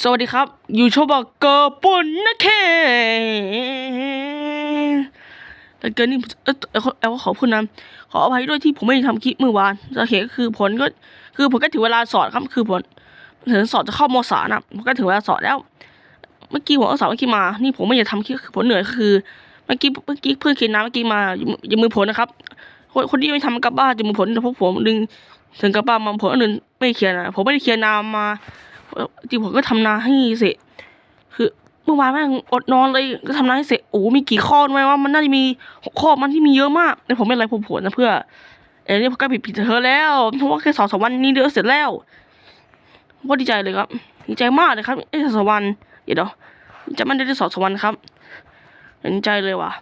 สวัสดีครับ อยู่ชอบเกอร์ปุ่นนะเคแต่เกินนี่เออเออเออขอพูดนะขออภัยด้วยที่ผมไม่ได้ทำคลิปเมื่อวานสาเหตุก็คือผลก็คือผมก็ถึงเวลาสอบครับคือผลถึงสอบจะเข้ามสานะผมก็ถึงเวลาสอบแล้ว เมื่อกี้ผมเอาสอบเมื่อกี้มา นี่ผมไม่อยากทำคลิปคือผลเหนื่อยคือ เมื่อกี้เมื่อกี้เพื่อนเคนน้ำเมื่อกี้มาอย่ามือผลนะครับ คนคนที่ไม่ทำกับบ้านจะมือผลแต่พวกผมดึงถึงกับบ้านมาผลอันนึงไม่เขียนนะผมไม่ได้เขียนนามมา จริงผมก็ทำนาให้เสร็จ คือเมื่อวานแม่งอดนอนเลยก็ทำนาให้เสร็จโอ้โหมีกี่ข้อไหมว่ามันน่าจะมีหกข้อมันที่มีเยอะมากแต่ผมไม่ไรผมผลนะเพื่อเอ้นี่ผมก็ผิดผิดเธอแล้วเพราะว่าแค่สองสามวันนี้เดือเสร็จแล้วผมก็ดีใจเลยครับดีใจมากเลยครับไอ้สองสวันเดี๋ยวเดี๋ยวจะมันได้สองสามวันครับดีใจเลยว่ะ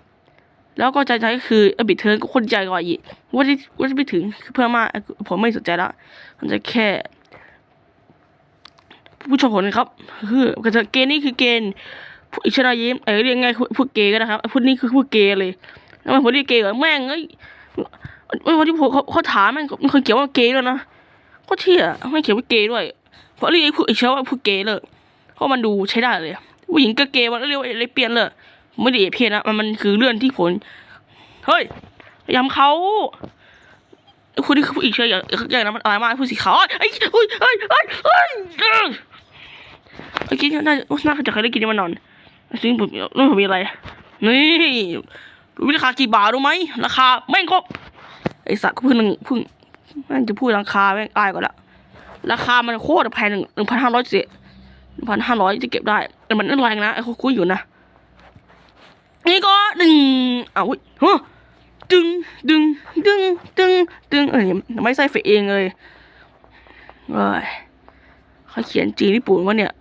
แล้วก็ใจใจก็คืออบิดเทิร์นก็คนใจกว่าอีกว่าที่ว่าที่ไม่ถึงคือเพื่อมากผมไม่สนใจละมันจะแค่ ผู้ชมผลครับคือก็จะเกณฑ์นี่คือเกณฑ์ผู้อิชนายิ้มเอ้ยเรียกไงพวกเกย์ก็นะครับพวกนี้คือพวกเกย์เลยแล้วมันผมเรียกเกย์เหรอแม่งเอ้ยไม่วันที่ผมเขาเขาถามแม่งมันเคยเขียนว่าเกย์แล้วยนะก็เที่ยไม่เขียนว่าเกย์ด้วยเพราะเรียกไอ้พวกอิชนาว่าพวกเกย์เลยเพราะมันดูใช้ได้เลยผู้หญิงก็เกย์มันเรียกว่าเลสเปียนเลยไม่ได้เพี้ยนนะมันมันคือเรื่องที่ผลเฮ้ยย้ำเขาคุณนี่คือผู้หญิงเชื่ออย่างอย่างนั้นมันอะไรมากผู้สีขาวไอ้ยเฮ้ยเฮ้ยเฮ้ย เฮ้ยเอ้ยเมื่อกี้น่าน่าจะเคยได้กินมานอนซึ่งผมรู้ผมมีอะไร นี่รู้ราคากี่บาทรู้ไหมราคาแม่งก็ไอสัตว์ก็เพิ่งเพิ่งแม่งจะพูดราคาแม่งอายก่อนละราคามันโคตรแพงหนึ่งหนึ่งพันห้าร้อยเจ็ดหนึ่งพันห้าร้อยจะเก็บได้ แต่มันแรงนะไอ้เขาคุยอยู่นะนี่ก็ดึงอ้าวอุ๊ยฮะดึงดึงดึงดึงดึงเอ้ยไม่ใส่เฟเองเลยเอ้ยเขาเขียนจีนญี่ปุ่นว่าเนี่ย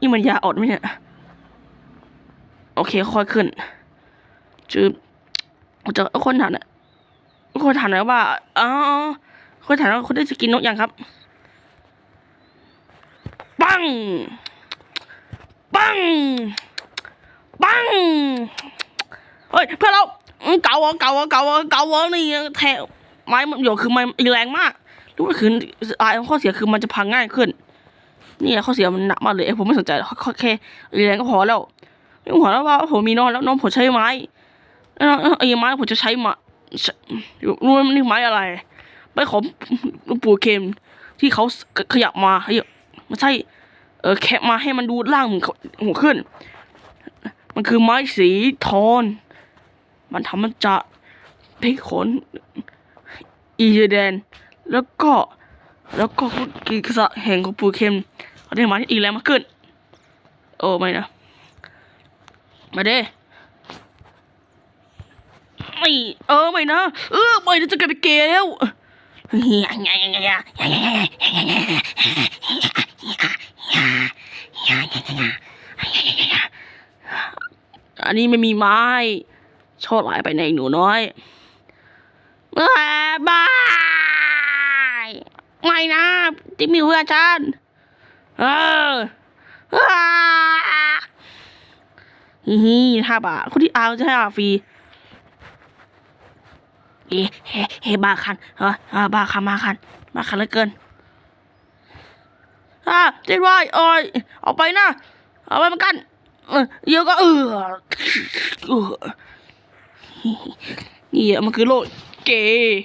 นี่มันยาอดไหมเนี่ย โอเค ค่อยขึ้นจืบจะคนถามนะคนถามนะว่าอ๋อคนถามว่าคุณได้สกินนกยังครับ ปัง ปัง ปัง เฮ้ย เพื่อนเราเก่าอะเก่าอะเก่าอะเก่าอะนี่แทะไม้มันหยกคือมันแรงมากรู้ว่าคืออายข้อเสียคือมันจะพังง่ายขึ้น นี่ข้อเสียมันหนักมากเลยไอ้ผมไม่สนใจข้อแค่เรียนก็พอแล้วไม่หัวแล้วว่าผมมีน้องแล้วน้องผมใช้ไม้ไอ้ไม้ผมจะใช้มารู้ไหมนี่ไม้อะไรไม้ของหลวงปู่เข็มที่เขาขยับมาเฮ้ยไม่ใช่เออแคะมาให้มันดูร่างหัวขึ้น มันคือไม้สีทอน มันทำมันจะพิขนอีเดน แล้วก็ แล้วก็กิกษะแห่งของปูเข็มเขาได้มาที่อีกแล้วมาขึ้น โอ้ไม่นะ มาเด้ไม่เออไม่นะเออไม่นะจะกลายเป็นเกย์แล้วเฮียเฮียเฮียเฮียเฮียเฮียเฮียเฮียอันนี้ไม่มีไม้โชดหลายไปในหนูน้อยบาย ไม่นะที่มีเพื่อนฉันเอออ้าฮิฮิห้าบาทคนที่เอาจะให้อาฟรีเอเฮ้เฮ้บาคันเออเออ บาคันบาคันบาคันเหลือเกินอ่าเจ๊วายเอ้ยเอาไปนะ เอาไปมือนกันเออเดี๋ยวก็เออนี่มันคือโลกเกย์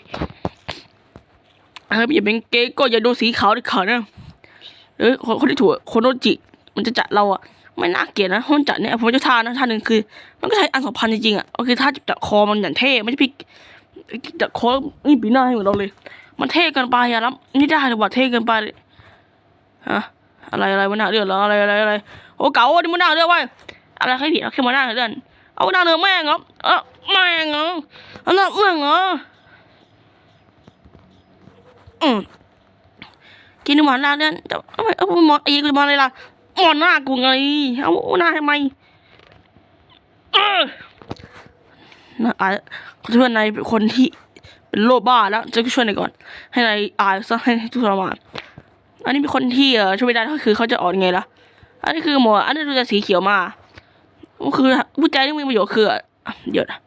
เอออย่าเป็นเก๊ก็อย่าดนสีขาวดิขานะเออคนคนที่ถูกคนโนจิ มันจะจัดเราอะไม่น่าเกลียดนะคนจัดเนี่ยผมจะท่านะท่าหนึ่งคือ มันก็ใช้อันสองพันจริงๆอะก็คือท่าจับคอมันอย่างเท่ไม่ใช่พี่จับคอนี่ปีหน้าให้เหมือนเราเลย มันเท่เกินไปอะแล้วนี่ได้เลยว่ะเท่เกินไปเลยฮะอะไรอะไรมันหน้าเรื่องเรออะไรอะไรอะไรโอ้เก๋าดิมันหน้าเรื่องไว้อะไรใครผิดเอาแค่มาหน้าเรื่องเอาหน้าเรื่องแม่งเหรอเออแม่งเหรอเอาหน้าเรื่องเหรอ อืมกินหมอนหน้าเนี่ยแต่เอาไปเอาหมอนไอ้กูจะมอนอะไรล่ะหมอนหน้ากูไงเอาหน้าทำไมเออนะอายขอโทษนายเป็นคนที่เป็นโรคบ้าแล้วจะช่วยนายก่อน ให้นายอายซะให้ทุกทรมานอันนี้เป็นคนที่เออช่วยไม่ได้ก็คือเขาจะอ่อนไงล่ะ อันนี้คือหมออันนี้ดูจะสีเขียวมาก็คือผู้ใจที่มีประโยชน์คือเดี๋ยวนะ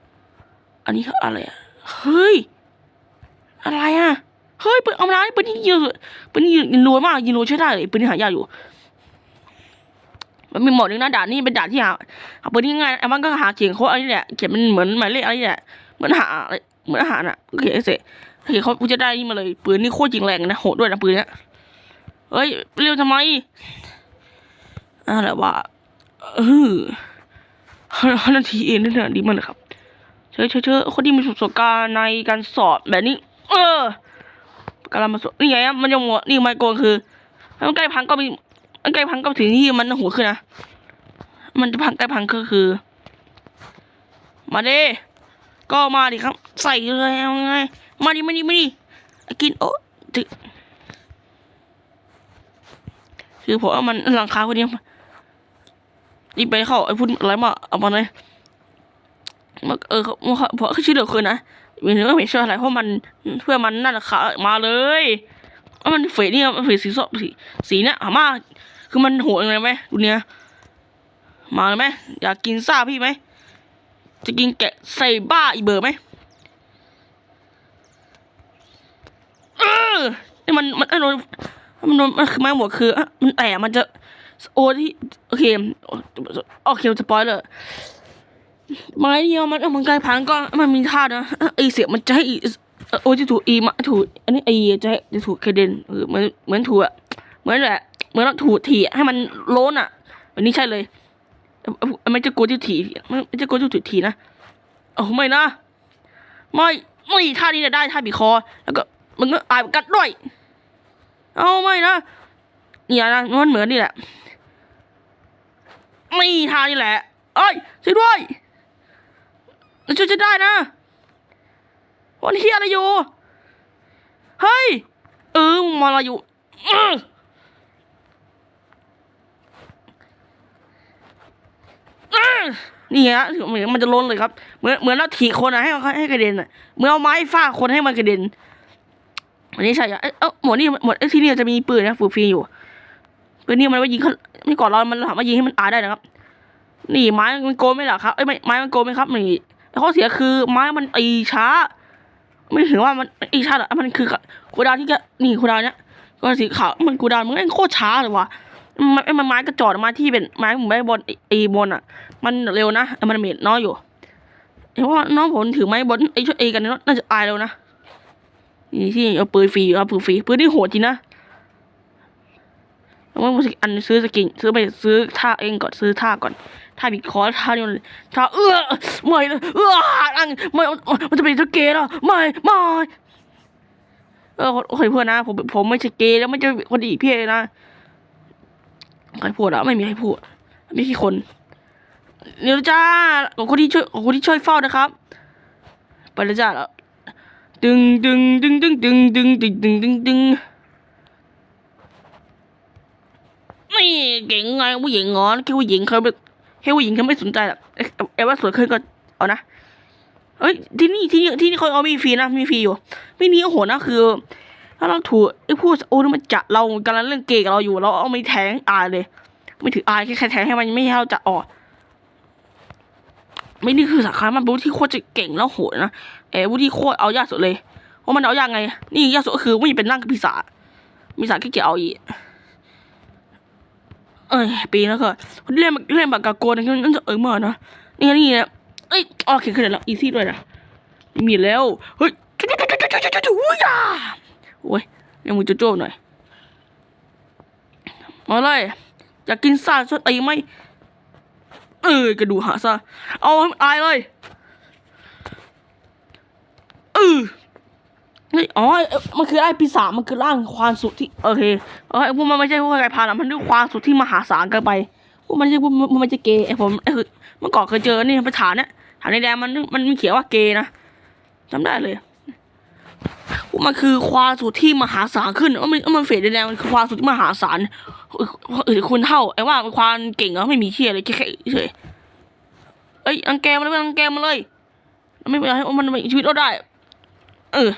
อันนี้อะไรอะเฮ้ย อะไรอะ เฮ้ยปืนเอามาได้ปืนนี่ยิงปืนนี่ยิงรัวมากยิงรัวใช้ได้เลยปืนนี่หายากอยู่ มันมีหมดหนึ่งนะด่านนี้เป็นด่านที่หาหาปืนที่ง่ายไอ้มันก็หาเขียนโค้ดอะไรนี่แหละเขียนมันเหมือนหมายเลขอะไรนี่แหละเหมือนหาอะไรเหมือนอาหารอะก็เขียนเสร็จเขียนเขากูจะได้นี่มาเลยปืนนี่โคตรจริงแรงนะโหดด้วยนะปืนเนี้ยเฮ้ยเร็วทำไมอะไรวะเออห้านาทีเองนั่นแหละดีมากเลยครับเชิญเชิญเชิญคนที่มีประสบการณ์ในการสอบแบบนี้ เออ กำลังมาสนี่ไงมันยังหมดนี่ไมโกนคือมันใกล้พังก็มีมันใกล้พังก็ถึงที่มันหัวขึ้นนะมันจะพังใกล้พังก็คือ มาดิก็มาดิครับ ใส่เลยเอาไงมาดิมาดิมาดิกินโอ้ถึคือผมว่ามันหลังคาคนเดียวรีบไปเข้าไอ้พูดอะไรมาเอามาเลยเออเขาเขาเพราะเขาชื่อเดือคืนนะ ไม่ถึงว่าไม่ช่วยอะไรเพราะมันเพื่อมันนั่นขามาเลยว่ามันเฟดนี่มันเฟดสีส้มสีสีเนี่ยหามาคือมันโหดยังไงไหมดูเนี้ยมาเลยไหมอยากกินซ่าพี่ไหมจะกินแกะใส่บ้าอีเบอร์ไหมเออนี่มันมันมันโดนมันโดนมันคือไม้หมวกคือมันแต่มันจะโอ้ที่โอเคโอเคสปอยเลอร์ ไม้เดียวมันเอามันกลายพันก็มันมีท่านะไอเสียงมันจะให้อีโอ้จะถูกอีมาถูกอันนี้ไอจะให้จะถูกเคเดนเออเหมือนเหมือนถูกอะเหมือนแหละเหมือนเราถูกถีให้มันโล้นอะอันนี้ใช่เลยมันจะโกที่ถีมันจะโกที่ถูกถีนะโอ้ไม่นะไม่ไม่ท่านี้จะได้ท่าบีคอ แล้วก็มันก็ตายกัดด้วย เอาไม่นะเนี่ยนะมันเหมือนนี่แหละไม่ท่านี่แหละเอ้ยช่วยด้วย แล้วช่วยจะได้นะวันเฮียอะไรอยู่ เฮ้ย เออมึงมองอะไรอยู่นี่ฮะเหมือนมันจะล้นเลยครับ เหมือนเหมือนเราถีบคนอะให้ให้กระเด็นอะเหมือนเอาไม้ฟาดคนให้มันกระเด็นอันนี้ใช่อะเอ้เอ้าหมดนี่หมดเอ้ที่นี่จะมีปืนนะฟูฟรีอยู่ปืนนี่มันไว้ยิงเขาไม่ก่อนเรามันสามารถยิงให้มันตายได้นะครับ นี่ไม้มันโกงไหมล่ะครับเอ้ยไม่ไม้มันโกงไหมครับนี่ แต่ข้อเสียคือไม้มันตีช้า ไม่ถึงว่ามันตีช้าหรอกมันคือกูดาวที่จะนี่กูดาวเนี้ยก็สีขาวมันกูดาวมันโคตรช้าเลยว่ะมันไอ้มันไม้กระจอดมาที่เป็นไม้หมุนไม้บอลไอ้บอลอะ มันเร็วนะแต่มันเม็ดน้อยอยู่เห็นว่าน้องผมถือไม้บอลไอ้ช่วยเอกันน่าจะตายแล้วนะนี่ที่เอาปืนฟรีเอาปืนฟรีปืนที่โหดจริงนะแล้วมันอันซื้อสกินซื้อไปซื้อท่าเองก่อนซื้อท่าก่อน ท่าบิดคอท่าเดียวเลยท่าเอื้อไม่นะเอื้ออังไม่มันจะเป็นสเกย์หรอไม่ไม่เออโอเคเพื่อนนะผมผมไม่ใช่เกย์แล้วไม่ใช่คนดีกพี่นะใครพูดอะไม่มีใครพูดไม่ใช่คนเดี๋ยวจ้าของคนที่ช่วยของคนที่ช่วยเฝ้านะครับไปแล้วจ้าแล้วดึงดึงดึงดึงดึงดึงดึงดึงดึงดึงนี่เก่งไงผู้หญิงงอนแค่ผู้หญิงเขาแบ บแค่ผู้หญิงเขาไม่สนใจหรอกเอ๊ะเอว่าสวยขึ้นก็เอานะเอ้ยที่นี่ที่นี่ที่นี่เขาเอามีฟรีนะมีฟรีอยู่ไม่นี้โอ้โหนะคือ ถ้าเราถูกไอ้พูดโอ้นี่มันจะเรากำลังเล่นเกย์กับเราอยู่เราเอาไม่แทงอายเลย ไม่ถืออายแค่แทงให้มันไม่ให้เราจะออกไม่นี่คือสาขามันบูที่โคตรจะเก่งแล้วโหดนะเอ้บูที่โคตรเอายากสุดเลยเพราะมันเอายากไง นี่ยากสุดก็คือไม่เป็นนั่งกับพิศาจพิศาจแค่เกี่ยวเอาอีก เอ้ยปีแล้วค่ะเล่นเล่นปากกาโกนนั่นจะเอ๋ยเมื่อนะนี่นี่นะเอ้ยโอเคขึ้นแล้วอีซี่ด้วยนะมีแล้วเฮ้ยจุ๊จุ๊จุ๊จุ๊จุ๊จุ๊จุ๊ยาโอ้ยเรียกมึงจุ๊จุ๊หน่อยมาเลยอยากกินซาช่วยตีไหมเอ้ยกระดูหาซาเอาให้ตายเลย นี่อ๋อ มันคือไอ้ปีศาจ มันคือร่างความสุขที่ โอเคเออพวกมันไม่ใช่พวกไก่พานอะมันด้วยความสุขที่มหาศาลเกินไป พวกมันไม่ใช่พวกมันไม่ใช่เกย์ไอ้ผมไอ้คือเมื่อก่อนเคยเจอ นี่ไปฐานเนี่ยฐานในแดงมันมันมีเขียนว่าเกย์นะจำได้เลย พวกมันคือความสุขที่มหาศาลขึ้นว่ามันว่ามันเฟดในแดงมันคือความสุขที่มหาศาลเออเออคุณเท่า ไอ้ว่าความเก่งอะไม่มีเที่ยเลยแค่เฉยเอ้ยอังแกมันเลยอังแกมันเลย ไม่เป็นไรมันมันชีวิตเราได้ เออ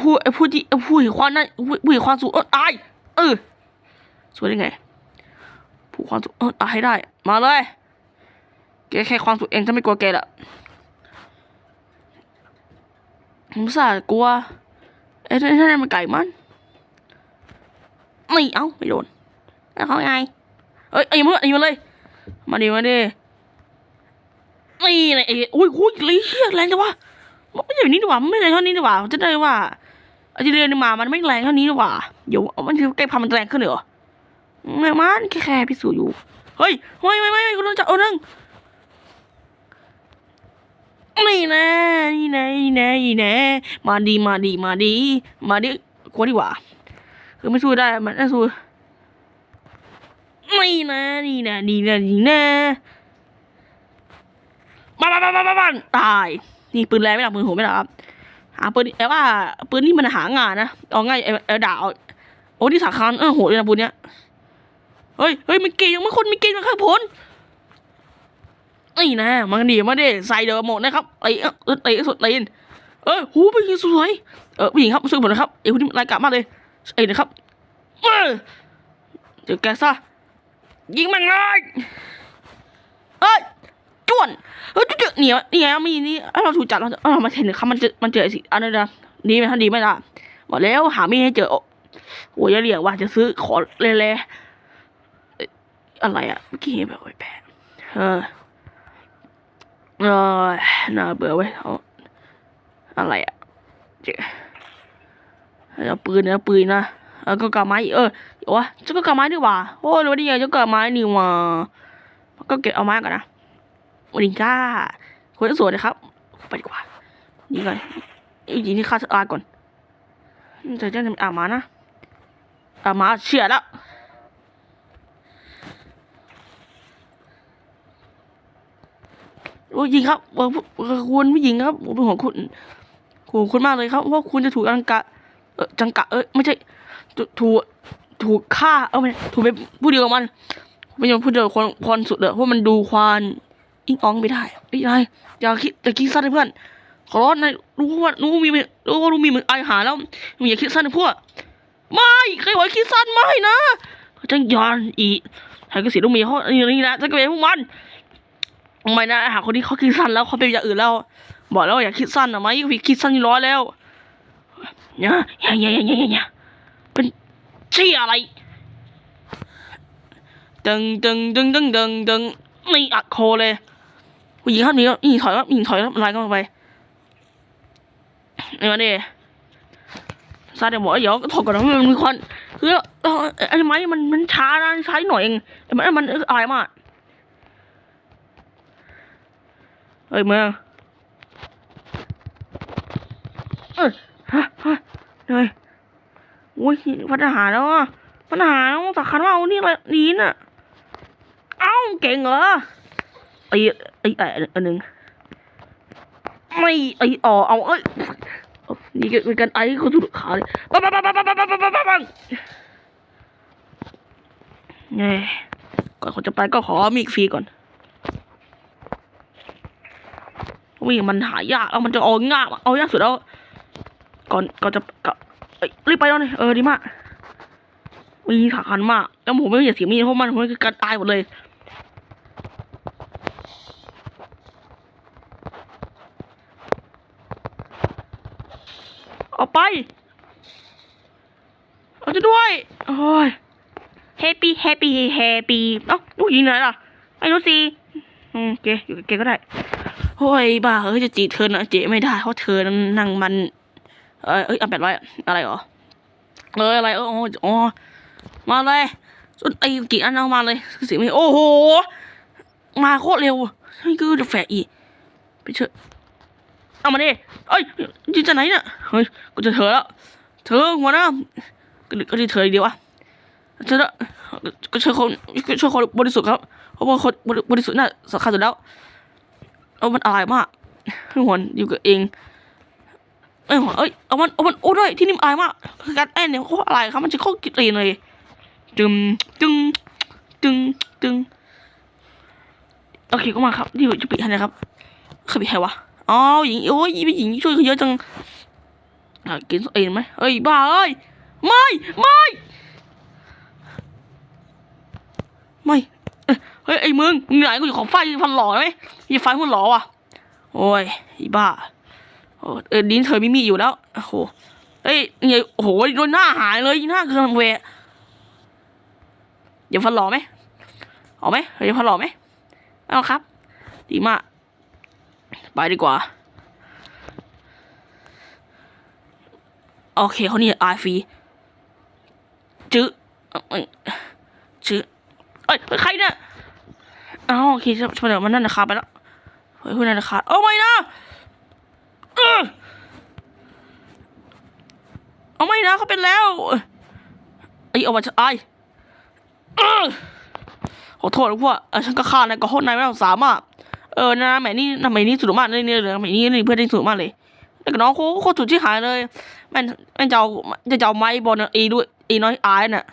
ผู้ไอ้ผู้ที่ไอ้ผู้เห็นความนั่นผู้เห็นความสุขเออตายเออสวยได้ไง ผู้ความสุขเออตายให้ได้ มาเลยแกแค่ความสุขเองจะไม่กลัวแกละผมสาดกลัวไอ้นั่นนั่นมันไก่มันไม่เอ้าไม่โดนแล้วเขาไงเอ้ยไอ้มือไอ้มาเลย มาดิมาดินี่ไงไอ้อุ้ยอุ้ยเลยเฮียแรงจังวะมันไม่ใช่แบบนี้ดีกว่าไม่แรงเท่านี้ดีกว่าจะได้ว่า อาจจะเรียนมามันไม่แรงเท่านี้ดีกว่าเดี๋ยวมันจะใกล้พันมันแรงขึ้นเหรอไม่มันแค่แค่พิสูจน์อยู่ เฮ้ยไม่ไม่ไม่ไม่คุณต้องจับเอาหนึ่งนี่นะนี่นะนี่นะนี่นะมาดีมาดีมาดี มาดีกลัวดีกว่าคือไม่สู้ได้มันไม่สู้ไม่นะนี่นะนี่นะนี่นะบ้าบ้าบ้าบ้าบ้าตาย นี่ปืนแรงไม่หลับปืนโหดไม่หลับ หาปืนแต่ว่าปืนนี่มันหางานนะเอาง่ายเอเอด่าเอาโอ้ที่สาขาเออโหดเลยนะปืนเนี้ยเฮ้ยเฮ้ยมันเก่งยังไม่คนมีเก่งนะครับผลนี่นะมันดีมาดิใส่เดิมหมดนะครับเตะเออเตะสุดตีนเออหูผู้หญิงสวยเออผู้หญิงครับช่วยผมนะครับเอ้คนนี้รายการมากเลยเอ้นะครับเออเดี๋ยวแกซะยิงมันเลยเอ้ย จ้วนเฮ้ยจุ๊จุ๊เนี่ยเนี่ยมีนี่เอ้ยเราถูกจับเราเออมาเห็นครับมันจะมันเจอสิอันนั้นนะดีไหมท่านดีไหมล่ะบอกแล้วหามีให้เจอโอ้โอ้ยเรียกว่าจะซื้อขอเล่ๆเอ้ยอะไรอะเมื่อกี้แบบโอ้ยแปะเออเออน่าเบื่อเว้ยเอาอะไรอะเจ๊เอาปืนนะปืนนะเออก็กระไม้เออวะเจ้าก็กระไม้ดีกว่าโอ้ยวันนี้เจ้าก็ไม้นี่ว่าก็เก็บเอาไม้ก่อนนะ วันนี้ก้าคนสวยนะครับ ไปดีกว่า นี่ก่อนอีกทีนี่ฆ่าสะอาก่อนเจะจะอามานะอามาเฉียดแล้วโอ้ยยิงครับคุณผู้หญิงครับผมเป็นของคุณขอบคุณมากเลยครับว่าคุณจะถูกจังกะเออจังกะเอ้ยไม่ใช่ถูกถูกฆ่าเออไม่ถูกไปผู้เดียวกับมันไม่ใช่ผู้เดียวคนคนสุดเลยเพราะมันดูควาน อิงอองไม่ได้ไอ้ยนายอย่าคิดอย่าคิดสั้นนะเพื่อน ขอร้องนายรู้ว่ารู้มีรู้ว่ารู้มีเหมือนไอหาแล้วมึงอย่าคิดสั้นนะพวกไม่ใครบอกให้คิดสั้นไม่นะจังยอนอีให้ก็เสียลูกเมียเขาอย่างนี้นะจะก็เป็นพวกมันไม่นะหาคนที่เขาคิดสั้นแล้วเขาเป็นอย่างอื่นแล้ว บอกแล้วอย่าคิดสั้นนะไหมพี่คิดสั้นร้อยแล้วเนี่ยเนี่ยเนี่ยเนี่ยเนี่ยเนี่ยเป็นเชี่อะไรดึงดึงดึงดึงดึงดึงนี่อัดโคเลย ผู้หญิงครับหนีแล้วนี่ถอยแล้วนี่ถอยแล้วอะไรก็ไปนี่มาดิซาเดี๋ยวบอกเดี๋ยวถอดก่อนนะมันมีควันคือไอ้ไม้มันมันช้านะช้าหน่อยเองไอ้ไมันมันอะไรมากเฮ้ยเมืองเอ้ยฮะฮะเหนื่อยอุ้ยพัฒหาแล้วอะพัฒหารสาขาว่าเอานี่อะไรนีน่ะเอ้าเก่งเหรอ ไอ้ไอ้ไอ้อันหนึ่งไม่ไอ้อ๋อเอาเอ้ยนี่เป็นการไอ้เขาถูกขาเลยปั๊บปั๊บปั๊บปั๊บปั๊บปั๊บปั๊บปั๊บปั๊บเนี่ยก่อนเขาจะไปก็ขอมีอีกฟรีก่อนวิ่งมันหายากแล้วมันจะเอาง่ายเอายากสุดแล้ว ก่อนก่อนจะกลับรีบไปแล้วนี่เออดีมากมีขาคันมากแล้วผมไม่อยากเสียมีดเพราะมันมันคือการตายหมดเลยเอา ไป เอาจะด้วย โอ้ยแฮปปี้แฮปปี้แฮปปี้เอ้าลูกยิงไหนล่ะ ไอ้รู้สิอืมเกอยู่กับเกก็ได้โอ้ยบ้าเอ้ยจะจีบเธอนะเจ๊ไม่ได้เพราะเธอนั่งมัน เอ้ยเอ้ยเอาแปดร้อยอะไรหรอเอ้ยอะไรเอออ๋อมาเลยสุดไอ้กี่อันเอามาเลยสีไม่โอ้โห มาโคตรเร็วนี่คือแฝงอีกไปเชื่อ เอามาดิเอ้ยยิงจากไหนเนี่ยเฮ้ยกูจะเธอแล้วเธอหัวหน้าก็ก็ที่เธอเดียววะเธอละก็ช่วยคนช่วยคนบริสุทธิ์ครับเพราะว่าคนบริสุทธิ์น่ะสำคัญสุดแล้วเอามันอะไรมากหัวอยู่กับเองเอ้ยเอ้ยเอามันเอามันโอ้ด้วยที่นี่มอายมากคือการเต้นเนี่ยโคตรอะไรครับมันจะโคตรกิรีนเลยจึงจึงจึงจึงโอเคก็มาครับนี่จะปิดให้นะครับคือปิดให้วะ อ๋อหญิงโอ้ยผู้หญิงช่วยเขาเยอะจังอะกินเองไหมเอ้ยบ้าเอ้ยไม่ไม่ไม่เฮ้ยไอ้มึงมึงไหนกูอยู่ของไฟฟันหล่อไหมอย่ไฟมันหล่อว่ะโอ้ยไอ้บ้าโอ้เออดินเธอไม่มีอยู่แล้วโอ้โหเอ้ยไงโอ้โหโดนหน้าหายเลยหน้าคือแหวะอย่าฟันหล่อไหมเอาไหมอย่าฟันหล่อไหมเอาครับ ดีมาก ไปดีกว่า โอเคเขานี่อาฟรีจื้อเอ้ยจื้อเอ้ยใครเนี่ยอ้าวโอเคช่วยเดี๋ยวมันนั่นนะครับไปแล้วเฮ้ยคุณนั่นนะครับโอ้ไม่นะเออเอาไม่นะเขาเป็นแล้วไอ้เอามาจะไอ้ขอโทษนะพวกฉันก็ฆ่านายก็โทษนายไม่ต้องสามารถ เออนะแหมนี่นะแหมนี่สุดมากเลยเนี่ยเลยแหมนี่นี่เพื่อนที่สุดมากเลยแต่กับน้องโคโคตรสุดที่หายเลยแม่นแม่นจะเอาจะจะเอาไม้บอลเอด้วยเอน้อยอายน่ะ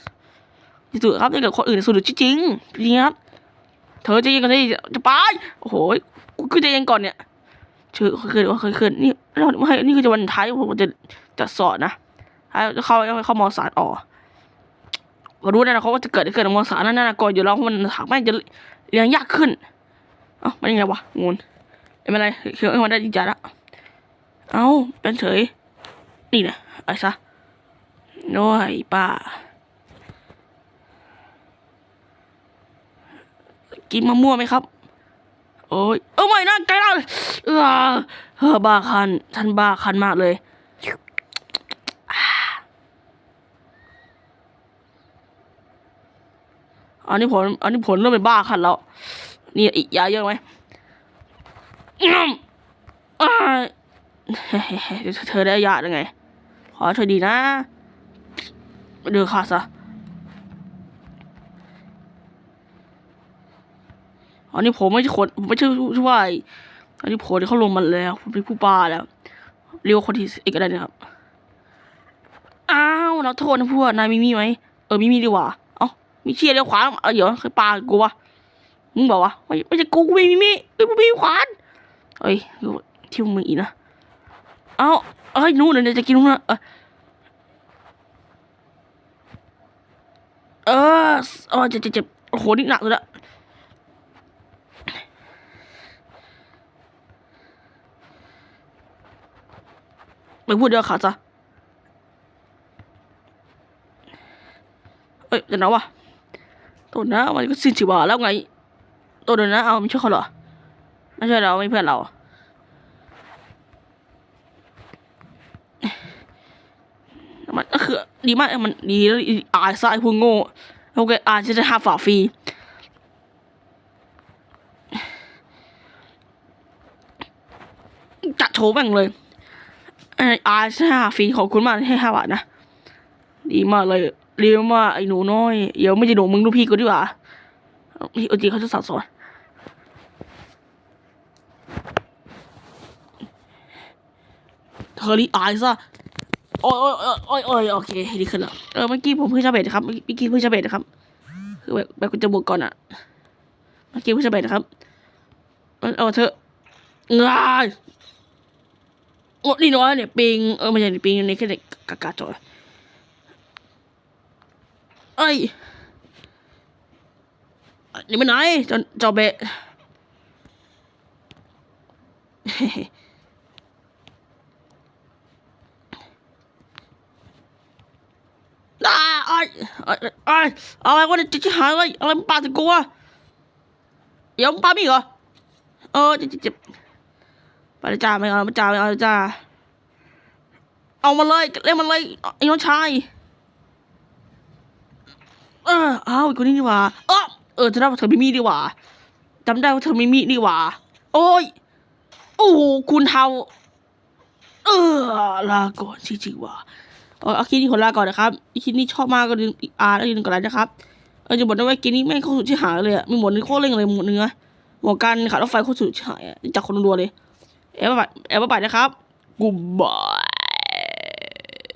ที่สุดครับถ้าเกิดคนอื่นสุดจริงจริงครับ เธอจะยิงกันที่จะไปโอ้โหกูคือจะยิงก่อนเนี่ยเชื่อเคยว่าเคยเคยนี่เราไม่ให้นี่คือจะวันท้ายผมจะจะสอนนะถ้าเข้าเข้ามอสารออกรู้นะเขาว่าจะเกิดเกิดมอสารนั่นน่ะก่อนอยู่แล้วเพราะมันถามแม่จะเรียงยากขึ้น เอ้ามันยังไงวะงูนไม่เป็นไรคือให้มันได้ดีใจละเอ้าเป็นเฉย นี่นะไอ้ซะน้อยป้ากินมะม่วงไหมครับ โอ้ยเออไม่นะไกลแล้วเออเออบ้าคันฉันบ้าคันมากเลยอันนี้ผลอันนี้ผลเริ่มเป็นบ้าคันแล้ว นี่อีกยาเยอะไหมเธอได้ยาได้ไง ขอเธอดีนะ เดือขาดซะอันนี้ผมไม่ใช่คนผมไม่ใช่ช่วยอันนี้ผมเขาลงมาแล้วผมเป็นผู้บ้าแล้ว เรียกคนที่เอกก็ได้นะครับ อ้าวเราโทษนะพวกนายมีมีไหมเออมีมีดีกว่า เอ้ามีเชียร์เลี้ยวขวาเออเดี๋ยวเคยปากูวะ มึงบอกว่าไม่ไม่ใช่กูไม่มีมีเอ้ยกูมีขวานเอ้ยที่มึงอีกนะเอาเอ้ยนู่นเดี๋ยวจะกินนู่นนะเออเออเจ็บเจ็บเจ็บโอ้โหนี่หนักเลยละไม่พูดเดียวขาดซะเอ้ยเดี๋ยวนะวะตัวนะมันก็สิ้นชีวาแล้วไง ตัวเดี๋ยวนะเอาไม่ช่เขาเหรอไม่ใช่เราไม่เพื่อนเรามันก็คือดีมากมันดีแล้วอายซะไอ้พวกโง่โอเคอาจะได้ห้าฝาฟรีจัดโชว์แม่งเลยไอ้อาร์ห้าฟรีขอบคุณมากให้ห้าบาทนะ ดีมากเลยเรียกว่าไอ้หนูน้อย เดี๋ยวไม่จะหนูมึงดูพี่กูดีกว่า พี่โอจีเขาจะสั่งสอนเธอรีอายซะโอ้ยโอ้ยโอ้ยโอ้ยโอเคดีขึ้นแล้วเออเมื่อกี้ผมเพิ่งจะเบ็ดครับเมื่อกี้เพิ่งจะเบ็ดนะครับ คือแบบแบบกูจะบวกก่อนอะเมื่อกี้เพิ่งจะเบ็ดนะครับเอาเถอะง่ายโอ้นี่น้อยเนี่ยปิงเออไม่ใช่ปิงนี่แค่เด็กกากาจอยเอ้ย นี่มันไหนจนจอเบะอ้าไอ้ไอ้ไอ้อะไรวะเนี่ยจะหายเลยอะไรปาถึงกูวะเดี๋ยวมึงปามีเหรอเออเจ็บเจ็บไปเลยจ้าไม่เอาไม่จ้าไม่เอาเลยจ้าเอามาเลยเล่นมันเลยไอ้น้องชายเอออ้าวอีกคนนี้ดีกว่าเออ ออจะได้ว่าเธอไมีมีดีกว่าจำได้ว่าเธอไมีมีดีกว่า โอ้ย โอ้คุณเทาเออลาก่อนจริงๆว่ะเออเอาคลิปนี้คนลาก่อนนะครับอีคลิปนี้ชอบมากก็ดึงอ่านแล้วดึงกันเลยนะครับเออจะบอกนะว่าเกมนี้แม่งโคตรสุดที่หายเลยอะมีหมวดนึงโคตรเร่งเลยหมวดนึงนะหมวดการขาดรถไฟโคตรสุดที่หายอะจากคนรัวเลยเอฟไปเอฟไปนะครับกูบาย